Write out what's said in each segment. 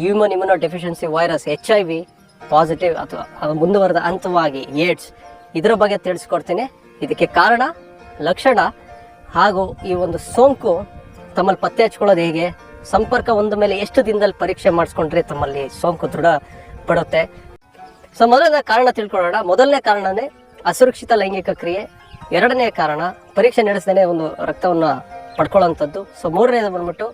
Human immunodeficiency virus H I V positive ಅಥವಾ ಮುಂದುವರೆದ ಹಂತವಾಗಿ ಏಡ್ಸ್ ಇದರ ಬಗ್ಗೆ ತಿಳಿಸ್ಕೊಡ್ತೀನಿ. ಇದಕ್ಕೆ ಕಾರಣ, ಲಕ್ಷಣ ಹಾಗೂ ಈ ಒಂದು ಸೋಂಕು ತಮ್ಮಲ್ಲಿ ಪತ್ತೆ ಹಚ್ಕೊಳ್ಳೋದು ಹೇಗೆ? ಸಂಪರ್ಕ ಒಂದ ಮೇಲೆ ಎಷ್ಟು ದಿನದಲ್ಲಿ ಪರೀಕ್ಷೆ ಮಾಡಿಸ್ಕೊಂಡ್ರೆ ತಮ್ಮಲ್ಲಿ ಸೋಂಕು ದೃಢ ಪಡುತ್ತೆ? ಸೊ ಮೊದಲನೇ ಕಾರಣ ತಿಳ್ಕೊಳ್ಳೋಣ. ಮೊದಲನೇ ಕಾರಣನೇ ಅಸುರಕ್ಷಿತ ಲೈಂಗಿಕ ಕ್ರಿಯೆ. ಎರಡನೇ ಕಾರಣ, ಪರೀಕ್ಷೆ ನಡೆಸದೇ ಒಂದು ರಕ್ತವನ್ನು ಪಡ್ಕೊಳ್ಳೋಂಥದ್ದು. ಸೊ ಮೂರನೇದು ಬಂದ್ಬಿಟ್ಟು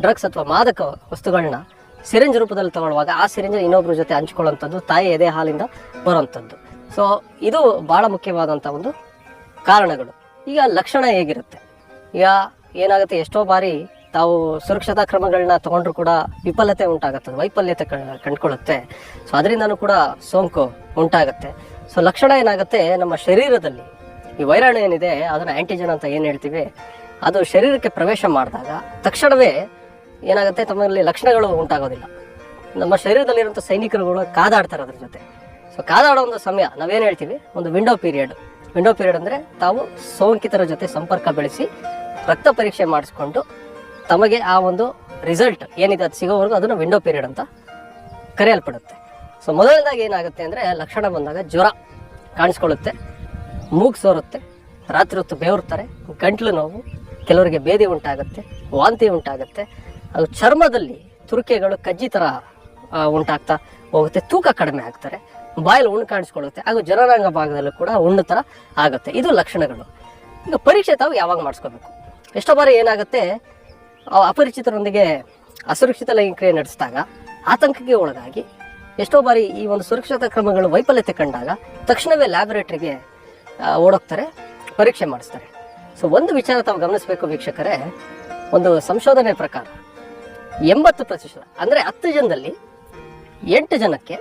ಡ್ರಗ್ಸ್ ಅಥವಾ ಮಾದಕ ವಸ್ತುಗಳನ್ನ ಸಿರಿಂಜ್ ರೂಪದಲ್ಲಿ ತಗೊಳ್ಳುವಾಗ ಆ ಸಿರಿಂಜ್ ಇನ್ನೊಬ್ಬರ ಜೊತೆ ಹಂಚ್ಕೊಳ್ಳುವಂಥದ್ದು, ತಾಯಿ ಎದೆ ಹಾಲಿಂದ ಬರುವಂಥದ್ದು. ಸೊ ಇದು ಬಹಳ ಮುಖ್ಯವಾದಂಥ ಒಂದು ಕಾರಣಗಳು. ಈಗ ಲಕ್ಷಣ ಹೇಗಿರುತ್ತೆ? ಈಗ ಏನಾಗುತ್ತೆ? ಎಷ್ಟೋ ಬಾರಿ ತಾವು ಸುರಕ್ಷತಾ ಕ್ರಮಗಳನ್ನ ತಗೊಂಡ್ರು ಕೂಡ ವಿಫಲತೆ ಉಂಟಾಗುತ್ತೆ, ವೈಫಲ್ಯತೆ ಕಂಡುಕೊಳ್ಳುತ್ತೆ. ಸೊ ಅದರಿಂದನೂ ಕೂಡ ಸೋಂಕು ಉಂಟಾಗುತ್ತೆ. ಸೊ ಲಕ್ಷಣ ಏನಾಗುತ್ತೆ? ನಮ್ಮ ಶರೀರದಲ್ಲಿ ಈ ವೈರಾಣು ಏನಿದೆ, ಅದನ್ನ ಆಂಟಿಜನ್ ಅಂತ ಏನು ಹೇಳ್ತೀವಿ? ಅದು ಶರೀರಕ್ಕೆ ಪ್ರವೇಶ ಮಾಡಿದಾಗ ತಕ್ಷಣವೇ ಏನಾಗುತ್ತೆ? ತಮ್ಮಲ್ಲಿ ಲಕ್ಷಣಗಳು ಉಂಟಾಗೋದಿಲ್ಲ. ನಮ್ಮ ಶರೀರದಲ್ಲಿರುವಂಥ ಸೈನಿಕರುಗಳು ಕಾದಾಡ್ತಾರೆ ಅದ್ರ ಜೊತೆ. ಸೊ ಕಾದಾಡೋ ಒಂದು ಸಮಯ, ನಾವೇನು ಹೇಳ್ತೀವಿ? ಒಂದು ವಿಂಡೋ ಪೀರಿಯಡ್ ವಿಂಡೋ ಪೀರಿಯಡ್ ಅಂದರೆ ತಾವು ಸೋಂಕಿತರ ಜೊತೆ ಸಂಪರ್ಕ ಬೆಳೆಸಿ ರಕ್ತ ಪರೀಕ್ಷೆ ಮಾಡಿಸ್ಕೊಂಡು ತಮಗೆ ಆ ಒಂದು ರಿಸಲ್ಟ್ ಏನಿದೆ ಅದು ಸಿಗೋವರೆಗೂ ಅದನ್ನು ವಿಂಡೋ ಪೀರಿಯಡ್ ಅಂತ ಕರೆಯಲ್ಪಡುತ್ತೆ. ಸೊ ಮೊದಲನೇದಾಗಿ ಏನಾಗುತ್ತೆ ಅಂದರೆ ಲಕ್ಷಣ ಬಂದಾಗ ಜ್ವರ ಕಾಣಿಸ್ಕೊಳ್ಳುತ್ತೆ, ಮೂಗು ಸೋರುತ್ತೆ, ರಾತ್ರಿ ಹೊತ್ತು ಬೇವರ್ತಾರೆ, ಗಂಟ್ಲು ನೋವು, ಕೆಲವರಿಗೆ ಬೇದಿ ಉಂಟಾಗುತ್ತೆ, ವಾಂತಿ ಉಂಟಾಗುತ್ತೆ ಅದು ಚರ್ಮದಲ್ಲಿ ತುರಿಕೆಗಳು ಕಜ್ಜಿ ಥರ ಉಂಟಾಗ್ತಾ ಹೋಗುತ್ತೆ, ತೂಕ ಕಡಿಮೆ ಆಗ್ತಾರೆ, ಬಾಯಲ್ಲಿ ಉಣ್ಣು ಕಾಣಿಸ್ಕೊಳ್ಳುತ್ತೆ, ಹಾಗೂ ಜನರಾಂಗ ಭಾಗದಲ್ಲೂ ಕೂಡ ಉಣ್ಣು ಥರ ಆಗುತ್ತೆ. ಇದು ಲಕ್ಷಣಗಳು. ಈಗ ಪರೀಕ್ಷೆ ತಾವು ಯಾವಾಗ ಮಾಡಿಸ್ಕೋಬೇಕು? ಎಷ್ಟೋ ಬಾರಿ ಏನಾಗುತ್ತೆ ಅಪರಿಚಿತರೊಂದಿಗೆ ಅಸುರಕ್ಷಿತ ಲೈಂಗಿಕ ಕ್ರಿಯೆ ನಡೆಸಿದಾಗ, ಆತಂಕಕ್ಕೆ ಒಳಗಾಗಿ ಎಷ್ಟೋ ಬಾರಿ ಈ ಒಂದು ಸುರಕ್ಷತಾ ಕ್ರಮಗಳು ವೈಫಲ್ಯತೆ ಕಂಡಾಗ ತಕ್ಷಣವೇ ಲ್ಯಾಬೊರೇಟರಿಗೆ ಓಡೋಗ್ತಾರೆ, ಪರೀಕ್ಷೆ ಮಾಡಿಸ್ತಾರೆ. ಸೊ, ಒಂದು ವಿಚಾರ ತಾವು ಗಮನಿಸಬೇಕು ವೀಕ್ಷಕರೇ. ಒಂದು ಸಂಶೋಧನೆ ಪ್ರಕಾರ ಎಂಬತ್ತು ಪ್ರತಿಶತ. ಅಂದರೆ ಹತ್ತು ಜನದಲ್ಲಿ ಎಂಟು ಜನಕ್ಕೆ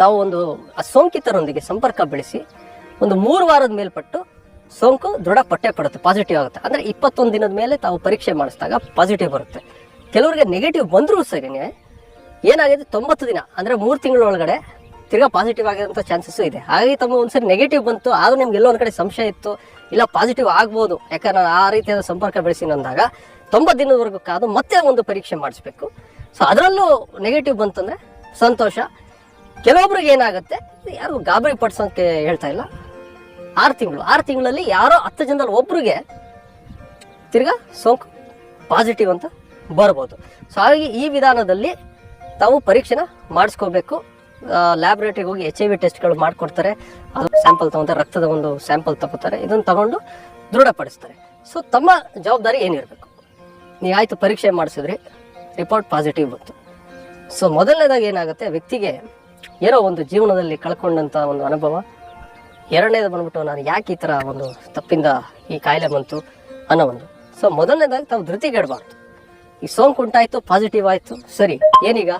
ತಾವು ಒಂದು ಸೋಂಕಿತರೊಂದಿಗೆ ಸಂಪರ್ಕ ಬೆಳೆಸಿ ಒಂದು ಮೂರು ವಾರದ ಮೇಲ್ಪಟ್ಟು ಸೋಂಕು ದೃಢಪಟ್ಟೆ ಪಡುತ್ತೆ ಪಾಸಿಟಿವ್ ಆಗುತ್ತೆ. ಅಂದರೆ ಇಪ್ಪತ್ತೊಂದು ದಿನದ ಮೇಲೆ ತಾವು ಪರೀಕ್ಷೆ ಮಾಡಿಸಿದಾಗ ಪಾಸಿಟಿವ್ ಬರುತ್ತೆ. ಕೆಲವರಿಗೆ ನೆಗೆಟಿವ್ ಬಂದರೂ ಸರಿನೇ ಏನಾಗಿದೆ? ತೊಂಬತ್ತು ದಿನ, ಅಂದರೆ ಮೂರು ತಿಂಗಳ ಒಳಗಡೆ ತಿರ್ಗಾ ಪಾಸಿಟಿವ್ ಆಗಿರೋಂಥ ಚಾನ್ಸಸ್ಸು ಇದೆ. ಹಾಗಾಗಿ ತಮ್ಮ ಒಂದ್ಸರಿ ನೆಗೆಟಿವ್ ಬಂತು, ಆದರೂ ನಿಮ್ಗೆ ಎಲ್ಲೋ ಒಂದು ಕಡೆ ಸಂಶಯ ಇತ್ತು, ಇಲ್ಲ ಪಾಸಿಟಿವ್ ಆಗ್ಬೋದು, ಯಾಕಂದ್ರೆ ಆ ರೀತಿಯಾದ ಸಂಪರ್ಕ ಬೆಳೆಸಿನ ಅಂದಾಗ ತೊಂಬತ್ತು ದಿನದವರೆಗೂ ಕಾದು ಮತ್ತೆ ಒಂದು ಪರೀಕ್ಷೆ ಮಾಡಿಸ್ಬೇಕು. ಸೊ ಅದರಲ್ಲೂ ನೆಗೆಟಿವ್ ಬಂತಂದರೆ ಸಂತೋಷ. ಕೆಲವೊಬ್ರಿಗೆ ಏನಾಗುತ್ತೆ, ಯಾರು ಗಾಬರಿ ಪಡಿಸೋಕೆ ಹೇಳ್ತಾ ಇಲ್ಲ. ಆರು ತಿಂಗಳು, ಆರು ತಿಂಗಳಲ್ಲಿ ಯಾರೋ ಹತ್ತು ಜನದಲ್ಲಿ ಒಬ್ರಿಗೆ ತಿರ್ಗಾ ಸೋಂಕು ಪಾಸಿಟಿವ್ ಅಂತ ಬರ್ಬೋದು. ಸೊ ಹಾಗಾಗಿ ಈ ವಿಧಾನದಲ್ಲಿ ತಾವು ಪರೀಕ್ಷೆನ ಮಾಡಿಸ್ಕೋಬೇಕು. ಲ್ಯಾಬ್ರೇಟರಿಗೆ ಹೋಗಿ ಎಚ್ ಐ ವಿ ಟೆಸ್ಟ್ಗಳು ಮಾಡಿಕೊಡ್ತಾರೆ. ಅದು ಸ್ಯಾಂಪಲ್ ತಗೊಂತಾರೆ ರಕ್ತದ ಒಂದು ಸ್ಯಾಂಪಲ್ ತಗೋತಾರೆ. ಇದನ್ನು ತಗೊಂಡು ದೃಢಪಡಿಸ್ತಾರೆ. ಸೊ ತಮ್ಮ ಜವಾಬ್ದಾರಿ ಏನಿರಬೇಕು? ನೀವು ಆಯಿತು ಪರೀಕ್ಷೆ ಮಾಡಿಸಿದ್ರಿ ರಿಪೋರ್ಟ್ ಪಾಸಿಟಿವ್ ಬಂತು. ಸೊ ಮೊದಲನೇದಾಗಿ ಏನಾಗುತ್ತೆ? ವ್ಯಕ್ತಿಗೆ ಏನೋ ಒಂದು ಜೀವನದಲ್ಲಿ ಕಳ್ಕೊಂಡಂಥ ಒಂದು ಅನುಭವ. ಎರಡನೇದು ಬಂದ್ಬಿಟ್ಟು ನಾನು ಯಾಕೆ ಈ ಥರ ಒಂದು ತಪ್ಪಿಂದ ಈ ಕಾಯಿಲೆ ಬಂತು ಅನ್ನೋ ಒಂದು. ಸೊ ಮೊದಲನೇದಾಗಿ ತಾವು ಧೃತಿಗೆಡಬಾರ್ದು. ಈ ಸೋಂಕು ಉಂಟಾಯಿತು ಪಾಸಿಟಿವ್ ಆಯಿತು, ಸರಿ. ಏನೀಗ?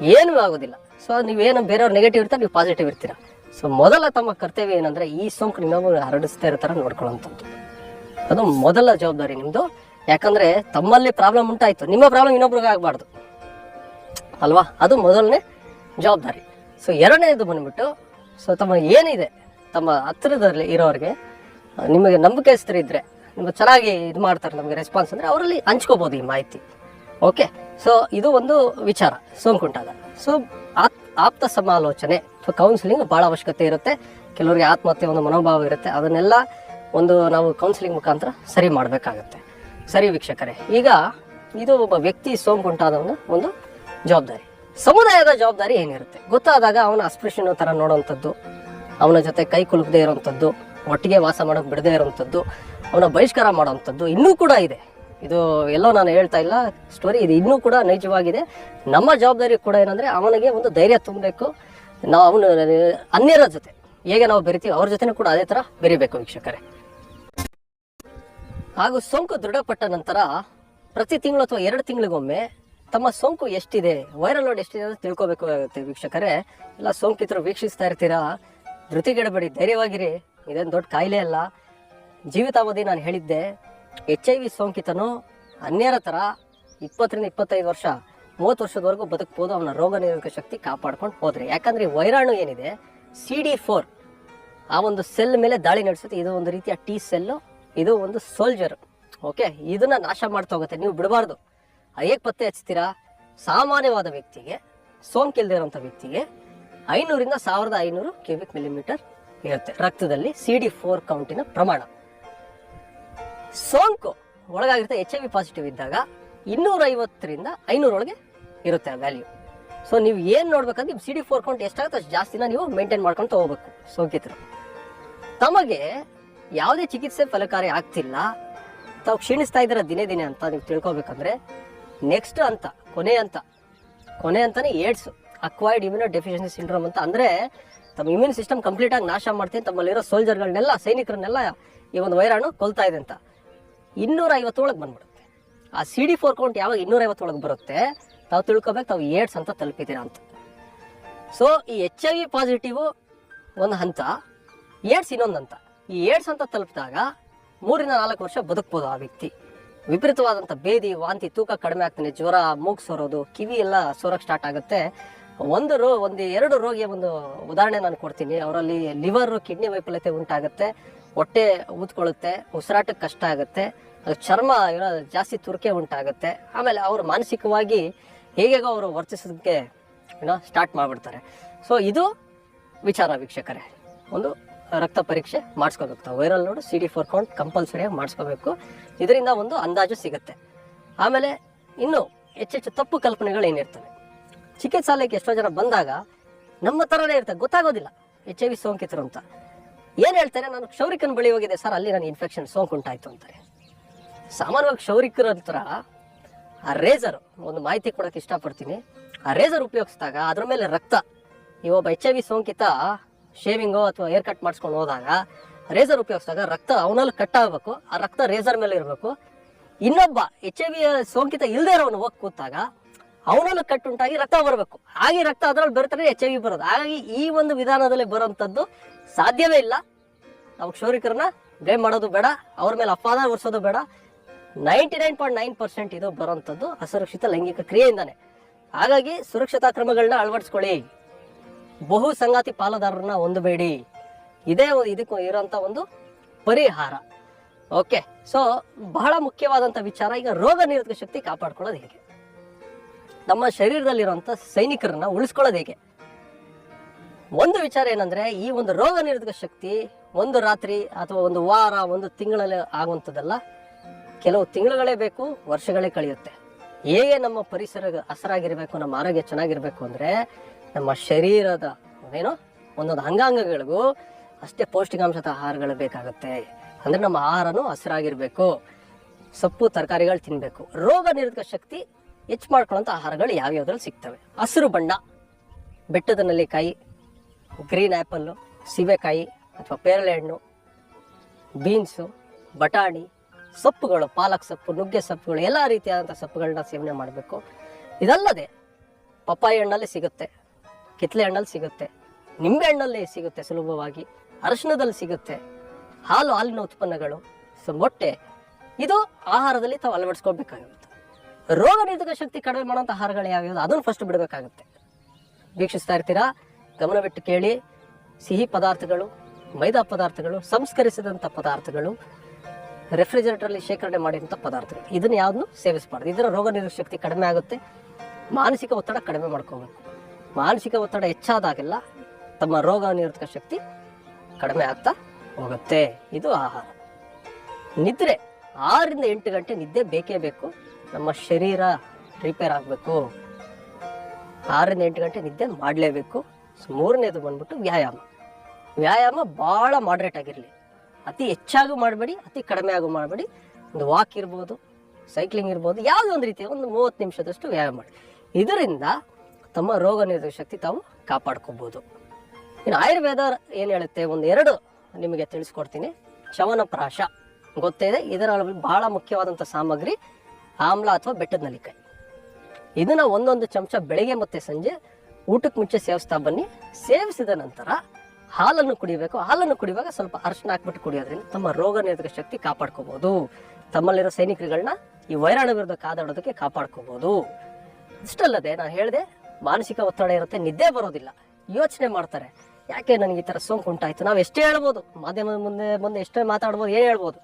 ಏನೂ ಆಗೋದಿಲ್ಲ. ಸೊ ನೀವೇನು ಬೇರೆಯವ್ರು ನೆಗೆಟಿವ್ ಇರ್ತಾರೆ, ನೀವು ಪಾಸಿಟಿವ್ ಇರ್ತೀರ? ಸೊ ಮೊದಲ ತಮ್ಮ ಕರ್ತವ್ಯ ಏನಂದ್ರೆ ಈ ಸೋಂಕು ಇನ್ನೊಬ್ಬರು ಹರಡಿಸ್ತಾ ಇರೋ ಥರ ನೋಡ್ಕೊಳ್ಳೋಂಥದ್ದು ಅದು ಮೊದಲ ಜವಾಬ್ದಾರಿ ನಿಮ್ಮದು ಯಾಕಂದ್ರೆ ತಮ್ಮಲ್ಲಿ ಪ್ರಾಬ್ಲಮ್ ಉಂಟಾಯಿತು. ನಿಮ್ಮ ಪ್ರಾಬ್ಲಮ್ ಇನ್ನೊಬ್ರಿಗೆ ಆಗಬಾರ್ದು. ಅಲ್ವಾ? ಅದು ಮೊದಲನೇ ಜವಾಬ್ದಾರಿ. ಸೊ ಎರಡನೇದು ಬಂದ್ಬಿಟ್ಟು ಸೊ ತಮ್ಮ ಏನಿದೆ, ತಮ್ಮ ಹತ್ತಿರದಲ್ಲಿ ಇರೋರಿಗೆ ನಿಮಗೆ ನಂಬಿಕೆಸ್ತರಿದ್ರೆ ನಿಮ್ಗೆ ಚೆನ್ನಾಗಿ ಇದು ಮಾಡ್ತಾರೆ, ನಮಗೆ ರೆಸ್ಪಾನ್ಸ್ ಅಂದರೆ ಅವರಲ್ಲಿ ಹಂಚ್ಕೋಬೋದು ಈ ಮಾಹಿತಿ. ಓಕೆ ಸೊ ಇದು ಒಂದು ವಿಚಾರ ಸೋಂಕುಂಟಾಗ ಸೊ ಆಪ್, ಆಪ್ತ ಸಮಾಲೋಚನೆ ಅಥವಾ ಕೌನ್ಸಿಲಿಂಗ್ ಭಾಳ ಅವಶ್ಯಕತೆ ಇರುತ್ತೆ. ಕೆಲವರಿಗೆ ಆತ್ಮಹತ್ಯೆ ಒಂದು ಮನೋಭಾವ ಇರುತ್ತೆ. ಅದನ್ನೆಲ್ಲ ಒಂದು ನಾವು ಕೌನ್ಸಿಲಿಂಗ್ ಮುಖಾಂತರ ಸರಿ ಮಾಡಬೇಕಾಗತ್ತೆ. ಸರಿ ವೀಕ್ಷಕರೇ, ಈಗ ಇದು ಒಬ್ಬ ವ್ಯಕ್ತಿ ಸೋಂಕುಂಟಾದವನ ಒಂದು ಜವಾಬ್ದಾರಿ. ಸಮುದಾಯದ ಜವಾಬ್ದಾರಿ ಏನಿರುತ್ತೆ? ಗೊತ್ತಾದಾಗ ಅವನ ಅಸ್ಪೃಶ್ಯನ ಥರ ನೋಡೋವಂಥದ್ದು ಅವನ ಜೊತೆ ಕೈ ಕುಲುಕದೇ ಇರೋವಂಥದ್ದು ಒಟ್ಟಿಗೆ ವಾಸ ಮಾಡೋಕೆ ಬಿಡದೇ ಇರೋವಂಥದ್ದು ಅವನ ಬಹಿಷ್ಕಾರ ಮಾಡೋವಂಥದ್ದು ಇನ್ನೂ ಕೂಡ ಇದೆ. ಇದು ಎಲ್ಲೋ ನಾನು ಹೇಳ್ತಾ ಇಲ್ಲ ಸ್ಟೋರಿ ಇದು ಇನ್ನೂ ಕೂಡ ನೈಜವಾಗಿದೆ. ನಮ್ಮ ಜವಾಬ್ದಾರಿ ಕೂಡ ಏನಂದರೆ ಅವನಿಗೆ ಒಂದು ಧೈರ್ಯ ತುಂಬಬೇಕು. ನಾವು ಅವನು, ಅನ್ಯರ ಜೊತೆ, ಹೇಗೆ ನಾವು ಬೆರಿತೀವಿ ಅವ್ರ ಜೊತೆನೂ ಕೂಡ ಅದೇ ಥರ ಬೆರಿಬೇಕು ವೀಕ್ಷಕರೇ. ಹಾಗೂ ಸೋಂಕು ದೃಢಪಟ್ಟ ನಂತರ ಪ್ರತಿ ತಿಂಗಳು ಅಥವಾ ಎರಡು ತಿಂಗಳಿಗೊಮ್ಮೆ ತಮ್ಮ ಸೋಂಕು ಎಷ್ಟಿದೆ ವೈರಲ್ ಲೋಡ್ ಎಷ್ಟಿದೆ ಅಂತ ತಿಳ್ಕೊಬೇಕಾಗುತ್ತೆ ವೀಕ್ಷಕರೇ. ಎಲ್ಲ ಸೋಂಕಿತರು ವೀಕ್ಷಿಸ್ತಾ ಇರ್ತೀರಾ? ಧೃತಿಗೆಡಬೇಡಿ ಧೈರ್ಯವಾಗಿರಿ. ಇದೇನು ದೊಡ್ಡ ಕಾಯಿಲೆ ಅಲ್ಲ. ಜೀವಿತಾವಧಿ ನಾನು ಹೇಳಿದ್ದೆ. ಎಚ್ ಐ ವಿ ಸೋಂಕಿತನು ಅನ್ಯರ ಥರ ಇಪ್ಪತ್ತರಿಂದ ಇಪ್ಪತ್ತೈದು ವರ್ಷ, ಮೂವತ್ತು ವರ್ಷದವರೆಗೂ ಬದುಕ್ಬೋದು, ಅವನ ರೋಗ ನಿರೋಧಕ ಶಕ್ತಿ ಕಾಪಾಡ್ಕೊಂಡು ಹೋದ್ರೆ. ಯಾಕಂದರೆ ಈ ವೈರಾಣು ಏನಿದೆ? ಸಿ ಡಿ ಫೋರ್ ಆ ಒಂದು ಸೆಲ್ ಮೇಲೆ ದಾಳಿ ನಡೆಸುತ್ತೆ. ಇದು ಒಂದು ರೀತಿಯ ಟಿ ಸೆಲ್ಲು ಇದು ಒಂದು ಸೋಲ್ಜರ್ ಓಕೆ ಇದನ್ನು ನಾಶ ಮಾಡ್ತಾ ಹೋಗುತ್ತೆ. ನೀವು ಬಿಡಬಾರ್ದು. ಹೇಗೆ ಪತ್ತೆ ಹಚ್ತೀರಾ? ಸಾಮಾನ್ಯವಾದ ವ್ಯಕ್ತಿಗೆ, ಸೋಂಕಿಲ್ದಿರೋಂಥ ವ್ಯಕ್ತಿಗೆ ಐನೂರಿಂದ ಸಾವಿರದ ಐನೂರು ಕ್ಯೂಬಿಕ್ ಮಿಲಿಮೀಟರ್ ಇರುತ್ತೆ. ರಕ್ತದಲ್ಲಿ ಸಿ ಡಿ ಫೋರ್ ಕೌಂಟಿನ ಪ್ರಮಾಣ. ಸೋಂಕು ಒಳಗಾಗಿರುತ್ತೆ ಎಚ್ ಐ ವಿ ಪಾಸಿಟಿವ್ ಇದ್ದಾಗ ಇನ್ನೂರೈವತ್ತರಿಂದ ಐನೂರೊಳಗೆ ಇರುತ್ತೆ ಆ ವ್ಯಾಲ್ಯೂ ಸೊ ನೀವು ಏನು ನೋಡ್ಬೇಕಂದ್ರೆ ನಿಮ್ಮ ಸಿ ಡಿ ಫೋರ್ ಕೌಂಟ್ ಎಷ್ಟಾಗುತ್ತೆ ಅಷ್ಟು ಜಾಸ್ತಿನ ನೀವು ಮೇಂಟೈನ್ ಮಾಡ್ಕೊಂಡು ಹೋಗ್ಬೇಕು ಸೋಂಕಿತರು. ತಮಗೆ ಯಾವುದೇ ಚಿಕಿತ್ಸೆ ಫಲಕಾರಿ ಆಗ್ತಿಲ್ಲ. ತಾವು ಕ್ಷೀಣಿಸ್ತಾ ಇದ್ದೀರ ದಿನೇ ದಿನೇ ಅಂತ ನೀವು ತಿಳ್ಕೊಬೇಕಂದ್ರೆ ನೆಕ್ಸ್ಟ್ ಅಂತ, ಕೊನೆ ಅಂತ, ಕೊನೆ ಅಂತಲೇ AIDS acquired immunodeficiency syndrome ಅಂತ. ಅಂದ್ರೆ ತಮ್ಮ ಇಮ್ಯೂನ್ ಸಿಸ್ಟಮ್ ಕಂಪ್ಲೀಟ್ ಆಗಿ ನಾಶ ಮಾಡ್ತೀನಿ, ತಮ್ಮಲ್ಲಿರೋ ಸೋಲ್ಜರ್ಗಳನ್ನೆಲ್ಲ ಸೈನಿಕರನ್ನೆಲ್ಲ ಈ ಒಂದು ವೈರಾಣು ಕೊಲ್ತಾ ಇದೆ ಅಂತ. ಇನ್ನೂರ ಐವತ್ತೊಳಗೆ ಬಂದ್ಬಿಡುತ್ತೆ. ಆ ಸಿ ಡಿ ಫೋರ್ ಕೌಂಟ್ ಯಾವಾಗ ಇನ್ನೂರ ಐವತ್ತೊಳಗೆ ಬರುತ್ತೆ, ತಾವು ತಿಳ್ಕೊಬೇಕು, ತಾವು ಏಡ್ಸ್ ಅಂತ ತಲುಪಿದ್ದೀರಾ ಅಂತ. ಸೊ ಈ ಎಚ್ ಐ ವಿ ಪಾಸಿಟಿವ್ ಒಂದು ಹಂತ, ಏಡ್ಸ್ ಇನ್ನೊಂದು ಹಂತ. ಈ ಏಡ್ಸ್ ಅಂತ ತಲುಪಿದಾಗ ಮೂರಿಂದ ನಾಲ್ಕು ವರ್ಷ ಬದುಕ್ಬೋದು ಆ ವ್ಯಕ್ತಿ. ವಿಪರೀತವಾದಂಥ ಬೇದಿ, ವಾಂತಿ, ತೂಕ ಕಡಿಮೆ ಆಗ್ತಾನೆ, ಜ್ವರ, ಮೂಗು ಸೋರೋದು, ಕಿವಿ ಎಲ್ಲ ಸೋರಕ್ಕೆ ಸ್ಟಾರ್ಟ್ ಆಗುತ್ತೆ. ಒಂದು ರೋ, ಒಂದು ಎರಡು ರೋಗಿಯ ಒಂದು ಉದಾಹರಣೆ ನಾನು ಕೊಡ್ತೀನಿ. ಅವರಲ್ಲಿ ಲಿವರ್ ಕಿಡ್ನಿ ವೈಫಲ್ಯತೆ ಉಂಟಾಗುತ್ತೆ, ಹೊಟ್ಟೆ ಊದ್ಕೊಳ್ಳುತ್ತೆ ಉಸಿರಾಟಕ್ಕೆ ಕಷ್ಟ ಆಗುತ್ತೆ. ಅದು ಚರ್ಮ ಏನೋ ಜಾಸ್ತಿ ತುರಿಕೆ ಉಂಟಾಗುತ್ತೆ. ಆಮೇಲೆ ಅವರು ಮಾನಸಿಕವಾಗಿ ಹೇಗೆಗೋ ಅವರು ವರ್ತಿಸೋದಕ್ಕೆ ಏನೋ ಸ್ಟಾರ್ಟ್ ಮಾಡಿಬಿಡ್ತಾರೆ. ಸೊ ಇದು ವಿಚಾರ ವೀಕ್ಷಕರೇ. ಒಂದು ರಕ್ತ ಪರೀಕ್ಷೆ ಮಾಡಿಸ್ಕೋಬೇಕು. ವೈರಲ್ ನೋಡು ಸಿ ಡಿ ಫೋರ್ ಕೌಂಟ್ ಕಂಪಲ್ಸರಿಯಾಗಿ ಮಾಡಿಸ್ಕೋಬೇಕು. ಇದರಿಂದ ಒಂದು ಅಂದಾಜು ಸಿಗುತ್ತೆ. ಆಮೇಲೆ ಇನ್ನು ಹೆಚ್ಚೆಚ್ಚು ತಪ್ಪು ಕಲ್ಪನೆಗಳು ಏನಿರ್ತವೆ. ಚಿಕಿತ್ಸಾಲಯಕ್ಕೆ ಎಷ್ಟೋ ಜನ ಬಂದಾಗ ನಮ್ಮ ಥರನೇ ಇರ್ತದೆ ಗೊತ್ತಾಗೋದಿಲ್ಲ. ಎಚ್ ಐ ವಿ ಸೋಂಕಿತರು ಅಂತ. ಏನು ಹೇಳ್ತಾರೆ? ನಾನು ಕ್ಷೌರಿಕನ ಬಳಿ ಹೋಗಿದೆ ಸರ್, ಅಲ್ಲಿ ನನಗೆ ಇನ್ಫೆಕ್ಷನ್ ಸೋಂಕು ಉಂಟಾಯಿತು ಅಂತಾರೆ. ಸಾಮಾನ್ಯವಾಗಿ ಕ್ಷೌರಿಕರ ಹತ್ರ ಆ ರೇಜರ್ ಒಂದು ಮಾಹಿತಿ ಕೊಡೋಕೆ ಇಷ್ಟಪಡ್ತೀನಿ. ಆ ರೇಜರ್ ಉಪಯೋಗಿಸಿದಾಗ ಅದ್ರ ಮೇಲೆ ರಕ್ತ, ಈ ಒಬ್ಬ ಎಚ್ ಐ ವಿ ಸೋಂಕಿತ ಶೇವಿಂಗು ಅಥವಾ ಹೇರ್ ಕಟ್ ಮಾಡಿಸ್ಕೊಂಡು ಹೋದಾಗ ರೇಜರ್ ಉಪಯೋಗಿಸಿದಾಗ ರಕ್ತ ಅವನಲ್ಲಿ ಕಟ್ ಆಗಬೇಕು, ಆ ರಕ್ತ ರೇಜರ್ ಮೇಲೆ ಇರಬೇಕು. ಇನ್ನೊಬ್ಬ ಎಚ್ ಐ ವಿ ಸೋಂಕಿತ ಇಲ್ಲದೆ ಇರೋನು ಹೋಗಿ ಕೂತಾಗ ಅವನಲ್ಲಿ ಕಟ್ ಉಂಟಾಗಿ ರಕ್ತ ಬರಬೇಕು. ಹಾಗೆ ರಕ್ತ ಅದರಲ್ಲಿ ಬರ್ತಾರೆ ಎಚ್ ಐ ವಿ ಬರೋದು. ಹಾಗಾಗಿ ಈ ಒಂದು ವಿಧಾನದಲ್ಲಿ ಬರೋಂಥದ್ದು ಸಾಧ್ಯವೇ ಇಲ್ಲ. ನಾವು ಕ್ಷೌರಿಕರನ್ನ ಬ್ಲೇಮ್ ಮಾಡೋದು ಬೇಡ, ಅವ್ರ ಮೇಲೆ ಅಪವಾದ ಹೊರಿಸೋದು ಬೇಡ. Ninety nine point nine percent ಇದು ಬರುವಂಥದ್ದು ಅಸುರಕ್ಷಿತ ಲೈಂಗಿಕ ಕ್ರಿಯೆಯಿಂದಾನೆ. ಹಾಗಾಗಿ ಸುರಕ್ಷತಾ ಕ್ರಮಗಳನ್ನ ಅಳವಡಿಸ್ಕೊಳ್ಳಿ. ಬಹು ಸಂಗಾತಿ ಪಾಲುದಾರರನ್ನ ಹೊಂದಬೇಡಿ. ಇದೇ ಇದಕ್ಕೂ ಇರೋಂಥ ಒಂದು ಪರಿಹಾರ. ಓಕೆ, ಸೊ ಬಹಳ ಮುಖ್ಯವಾದಂಥ ವಿಚಾರ, ಈಗ ರೋಗ ನಿರೋಧಕ ಶಕ್ತಿ ಕಾಪಾಡ್ಕೊಳ್ಳೋದು ಹೇಗೆ? ನಮ್ಮ ಶರೀರದಲ್ಲಿರುವಂಥ ಸೈನಿಕರನ್ನ ಉಳಿಸ್ಕೊಳ್ಳೋದು ಹೇಗೆ? ಒಂದು ವಿಚಾರ ಏನಂದ್ರೆ, ಈ ಒಂದು ರೋಗ ನಿರೋಧಕ ಶಕ್ತಿ ಒಂದು ರಾತ್ರಿ ಅಥವಾ ಒಂದು ವಾರ, ಒಂದು ತಿಂಗಳಲ್ಲಿ ಆಗುವಂಥದ್ದಲ್ಲ ಕೆಲವು ತಿಂಗಳುಗಳೇ ಬೇಕು, ವರ್ಷಗಳೇ ಕಳೆಯುತ್ತೆ. ಹೇಗೆ ನಮ್ಮ ಪರಿಸರ ಹಸರಾಗಿರ್ಬೇಕು, ನಮ್ಮ ಆರೋಗ್ಯ ಚೆನ್ನಾಗಿರ್ಬೇಕು ಅಂದ್ರೆ ನಮ್ಮ ಶರೀರದ ಏನೋ ಒಂದೊಂದು ಅಂಗಾಂಗಗಳಿಗೂ ಅಷ್ಟೇ ಪೌಷ್ಟಿಕಾಂಶದ ಆಹಾರಗಳು ಬೇಕಾಗುತ್ತೆ. ಅಂದ್ರೆ ನಮ್ಮ ಆಹಾರನೂ ಹಸಿರಾಗಿರ್ಬೇಕು. ಸೊಪ್ಪು, ತರಕಾರಿಗಳು ತಿನ್ನಬೇಕು ರೋಗ ನಿರೋಧಕ ಶಕ್ತಿ ಹೆಚ್ಚು ಮಾಡ್ಕೊಳ್ಳೋಂಥ ಆಹಾರಗಳು ಯಾವ್ಯಾವ್ದ್ರಲ್ಲಿ ಸಿಗ್ತವೆ. ಹಸಿರು ಬಣ್ಣ ಬೆಟ್ಟದ ನೆಲ್ಲಿಕಾಯಿ ಗ್ರೀನ್ ಆ್ಯಪಲ್ಲು, ಸೀಬೆಕಾಯಿ ಅಥವಾ ಪೇರಳೆ ಹಣ್ಣು, ಬೀನ್ಸು, ಬಟಾಣಿ ಸೊಪ್ಪುಗಳು, ಪಾಲಕ್ ಸೊಪ್ಪು, ನುಗ್ಗೆ ಸೊಪ್ಪುಗಳು, ಎಲ್ಲ ರೀತಿಯಾದಂಥ ಸೊಪ್ಪುಗಳನ್ನ ಸೇವನೆ ಮಾಡಬೇಕು. ಇದಲ್ಲದೆ ಪಪ್ಪಾಯಿ ಹಣ್ಣಲ್ಲಿ ಸಿಗುತ್ತೆ, ಕಿತ್ಲೆ ಹಣ್ಣಲ್ಲಿ ಸಿಗುತ್ತೆ, ನಿಂಬೆ ಹಣ್ಣಲ್ಲಿ ಸಿಗುತ್ತೆ ಸುಲಭವಾಗಿ ಅರಶಿನದಲ್ಲಿ ಸಿಗುತ್ತೆ, ಹಾಲು ಹಾಲಿನ ಉತ್ಪನ್ನಗಳು, ಸೊ ಮೊಟ್ಟೆ, ಇದು ಆಹಾರದಲ್ಲಿ ತಾವು ಅಳವಡಿಸ್ಕೊಳ್ಬೇಕಾಗುತ್ತೆ ರೋಗ ನಿರೋಧಕ ಶಕ್ತಿ ಕಡಿಮೆ ಮಾಡುವಂಥ ಆಹಾರಗಳು ಯಾವ್ಯಾವುದು, ಅದನ್ನು ಫಸ್ಟ್ ಬಿಡಬೇಕಾಗುತ್ತೆ. ವೀಕ್ಷಿಸ್ತಾ ಇರ್ತೀರಾ? ಗಮನವಿಟ್ಟು ಕೇಳಿ. ಸಿಹಿ ಪದಾರ್ಥಗಳು, ಮೈದಾ ಪದಾರ್ಥಗಳು ಸಂಸ್ಕರಿಸಿದಂಥ ಪದಾರ್ಥಗಳು ರೆಫ್ರಿಜರೇಟರಲ್ಲಿ ಶೇಖರಣೆ ಮಾಡಿದಂಥ ಪದಾರ್ಥಗಳು. ಇದನ್ನು ಯಾವುದನ್ನು? ಸೇವಿಸಬಾರ್ದು. ಇದರ ರೋಗ ನಿರೋಧಕ ಶಕ್ತಿ ಕಡಿಮೆ ಆಗುತ್ತೆ. ಮಾನಸಿಕ ಒತ್ತಡ ಕಡಿಮೆ ಮಾಡ್ಕೋಬೇಕು. ಮಾನಸಿಕ ಒತ್ತಡ ಹೆಚ್ಚಾದಾಗೆಲ್ಲ ತಮ್ಮ ರೋಗ ನಿರೋಧಕ ಶಕ್ತಿ ಕಡಿಮೆ ಆಗ್ತಾ ಹೋಗುತ್ತೆ. ಇದು ಆಹಾರ. ನಿದ್ರೆ ಆರರಿಂದ ಎಂಟು ಗಂಟೆ ನಿದ್ದೆ ಬೇಕೇ ಬೇಕು. ನಮ್ಮ ಶರೀರ ರಿಪೇರ್ ಆಗಬೇಕು. ಆರರಿಂದ ಎಂಟು ಗಂಟೆ ನಿದ್ದೆ ಮಾಡಲೇಬೇಕು. ಮೂರನೇದು ಬಂದ್ಬಿಟ್ಟು ವ್ಯಾಯಾಮ. ವ್ಯಾಯಾಮ ಭಾಳ ಮಾಡ್ರೇಟ್ ಆಗಿರಲಿ. ಅತಿ ಹೆಚ್ಚಾಗೂ ಮಾಡಬೇಡಿ, ಅತಿ ಕಡಿಮೆ ಆಗು ಮಾಡಬೇಡಿ. ಒಂದು ವಾಕ್ ಇರ್ಬೋದು ಸೈಕ್ಲಿಂಗ್ ಇರ್ಬೋದು, ಯಾವುದೋ ಒಂದು ರೀತಿಯ ಒಂದು ಮೂವತ್ತು ನಿಮಿಷದಷ್ಟು ವ್ಯಾಯಾಮ ಮಾಡಿ. ಇದರಿಂದ ತಮ್ಮ ರೋಗ ನಿರೋಧಕ ಶಕ್ತಿ ತಾವು ಕಾಪಾಡ್ಕೋಬೋದು. ಇನ್ನು ಆಯುರ್ವೇದ ಏನು ಹೇಳುತ್ತೆ? ಒಂದು ಎರಡು ನಿಮಗೆ ತಿಳಿಸ್ಕೊಡ್ತೀನಿ. ಚವನಪ್ರಾಶ ಗೊತ್ತಿದೆ ಇದೆ? ಇದರಲ್ಲಿ ಬಹಳ ಮುಖ್ಯವಾದಂಥ ಸಾಮಗ್ರಿ, ಆಮ್ಲ ಅಥವಾ ಬೆಟ್ಟದ ನಲಿಕಾಯಿ ಇದನ್ನು ಒಂದೊಂದು ಚಮಚ ಬೆಳಿಗ್ಗೆ ಮತ್ತು ಸಂಜೆ ಊಟಕ್ಕೆ ಮುಂಚೆ ಸೇವಿಸ್ತಾ ಬನ್ನಿ. ಸೇವಿಸಿದ ನಂತರ ಹಾಲನ್ನು ಕುಡಿಬೇಕು. ಹಾಲನ್ನು ಕುಡಿಯುವಾಗ ಸ್ವಲ್ಪ ಅರ್ಶನ ಹಾಕ್ಬಿಟ್ಟು ಕುಡಿಯೋದ್ರಿಂದ ತಮ್ಮ ರೋಗ ನಿರೋಧಕ ಶಕ್ತಿ ಕಾಪಾಡ್ಕೋಬಹುದು ತಮ್ಮಲ್ಲಿರೋ ಸೈನಿಕರುಗಳನ್ನ ಈ ವೈರಾಣು ವಿರುದ್ಧ ಕಾದಾಡೋದಕ್ಕೆ ಕಾಪಾಡ್ಕೋಬಹುದು ಇಷ್ಟಲ್ಲದೆ ನಾನು ಹೇಳಿದೆ, ಮಾನಸಿಕ ಒತ್ತಡ ಇರುತ್ತೆ, ನಿದ್ದೆ ಬರೋದಿಲ್ಲ. ಯೋಚನೆ ಮಾಡ್ತಾರೆ. ಯಾಕೆ ನನಗೆ ಈ ಥರ ಸೋಂಕು ಉಂಟಾಯ್ತು? ನಾವು ಎಷ್ಟೇ ಹೇಳ್ಬೋದು. ಮಾಧ್ಯಮದ ಮುಂದೆ ಮುಂದೆ ಎಷ್ಟೇ ಮಾತಾಡ್ಬೋದು, ಏನು ಹೇಳ್ಬೋದು.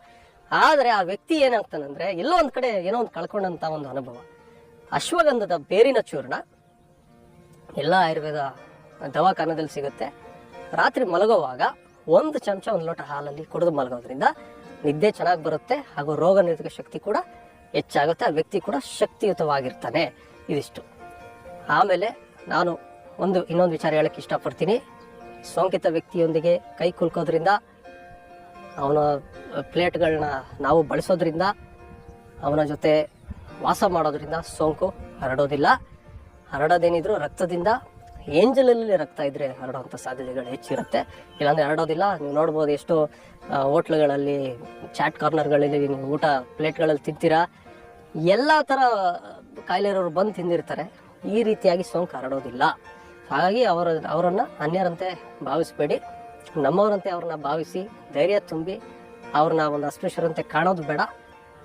ಆದರೆ ಆ ವ್ಯಕ್ತಿ ಏನಾಗ್ತಾನಂದ್ರೆ, ಎಲ್ಲೋ ಒಂದು ಕಡೆ ಏನೋ ಒಂದು ಕಳ್ಕೊಂಡಂಥ ಒಂದು ಅನುಭವ. ಅಶ್ವಗಂಧದ ಬೇರಿನ ಚೂರ್ಣ, ಎಲ್ಲ ಆಯುರ್ವೇದ ದವಾಖಾನದಲ್ಲಿ ಸಿಗುತ್ತೆ. ರಾತ್ರಿ ಮಲಗುವಾಗ ಒಂದು ಚಮಚ, ಒಂದು ಲೋಟ ಹಾಲಲ್ಲಿ ಕುಡಿದು ಮಲಗೋದ್ರಿಂದ ನಿದ್ದೆ ಚೆನ್ನಾಗಿ ಬರುತ್ತೆ ಹಾಗೂ ರೋಗ ನಿರೋಧಕ ಶಕ್ತಿ ಕೂಡ ಹೆಚ್ಚಾಗುತ್ತೆ, ಆ ವ್ಯಕ್ತಿ ಕೂಡ ಶಕ್ತಿಯುತವಾಗಿರ್ತಾನೆ ಇದಿಷ್ಟು. ಆಮೇಲೆ ನಾನು ಒಂದು ಇನ್ನೊಂದು ವಿಚಾರ ಹೇಳಕ್ಕೆ ಇಷ್ಟಪಡ್ತೀನಿ. ಸೋಂಕಿತ ವ್ಯಕ್ತಿಯೊಂದಿಗೆ ಕೈ ಕುಲ್ಕೋದ್ರಿಂದ, ಅವನ ಪ್ಲೇಟ್ಗಳನ್ನ ನಾವು ಬಳಸೋದ್ರಿಂದ, ಅವನ ಜೊತೆ ವಾಸ ಮಾಡೋದ್ರಿಂದ ಸೋಂಕು ಹರಡೋದಿಲ್ಲ. ಹರಡೋದೇನಿದ್ರು ರಕ್ತದಿಂದ ಏಂಜಲಲ್ಲಿ ರಕ್ತ ಇದ್ರೆ ಹರಡುವಂಥ ಸಾಧ್ಯತೆಗಳು ಹೆಚ್ಚಿರುತ್ತೆ ಇಲ್ಲಾಂದ್ರೆ ಹರಡೋದಿಲ್ಲ. ನೀವು ನೋಡ್ಬೋದು ಎಷ್ಟೋ ಹೋಟ್ಲುಗಳಲ್ಲಿ, ಚಾಟ್ ಕಾರ್ನರ್ಗಳಲ್ಲಿ ನೀವು ಊಟ ಪ್ಲೇಟ್ಗಳಲ್ಲಿ ತಿಂತೀರಾ. ಎಲ್ಲ ಥರ ಕಾಯಿಲೆ ಇರೋರು ಬಂದು ತಿಂದಿರ್ತಾರೆ. ಈ ರೀತಿಯಾಗಿ ಸೋಂಕು ಹರಡೋದಿಲ್ಲ. ಹಾಗಾಗಿ ಅವರ, ಅವರನ್ನು ಅನ್ಯರಂತೆ ಭಾವಿಸಬೇಡಿ. ನಮ್ಮವರಂತೆ ಅವ್ರನ್ನ ಭಾವಿಸಿ ಧೈರ್ಯ ತುಂಬಿ ಅವ್ರನ್ನ ಒಂದು ಅಸ್ಪೃಶ್ಯರಂತೆ ಕಾಣೋದು ಬೇಡ.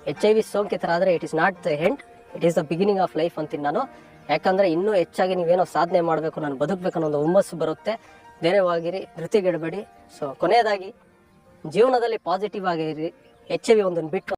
H I V ಸೋಂಕಿತರಾದರೆ it is not the end it is the beginning of life ಅಂತೀನಿ ನಾನು. ಯಾಕಂದರೆ ಇನ್ನೂ ಹೆಚ್ಚಾಗಿ ನೀವೇನೋ ಸಾಧನೆ ಮಾಡಬೇಕು, ನಾನು ಬದುಕಬೇಕು ಅನ್ನೋ ಒಂದು ಹುಮ್ಮಸ್ಸು ಬರುತ್ತೆ. ಧೈರ್ಯವಾಗಿರಿ ಧೃತಿಗೆಡಬೇಡಿ ಸೊ ಕೊನೆಯದಾಗಿ, ಜೀವನದಲ್ಲಿ ಪಾಸಿಟಿವ್ ಆಗಿರಿ ಎಚ್ ಐ ವಿ ಒಂದನ್ನು ಬಿಟ್ಟು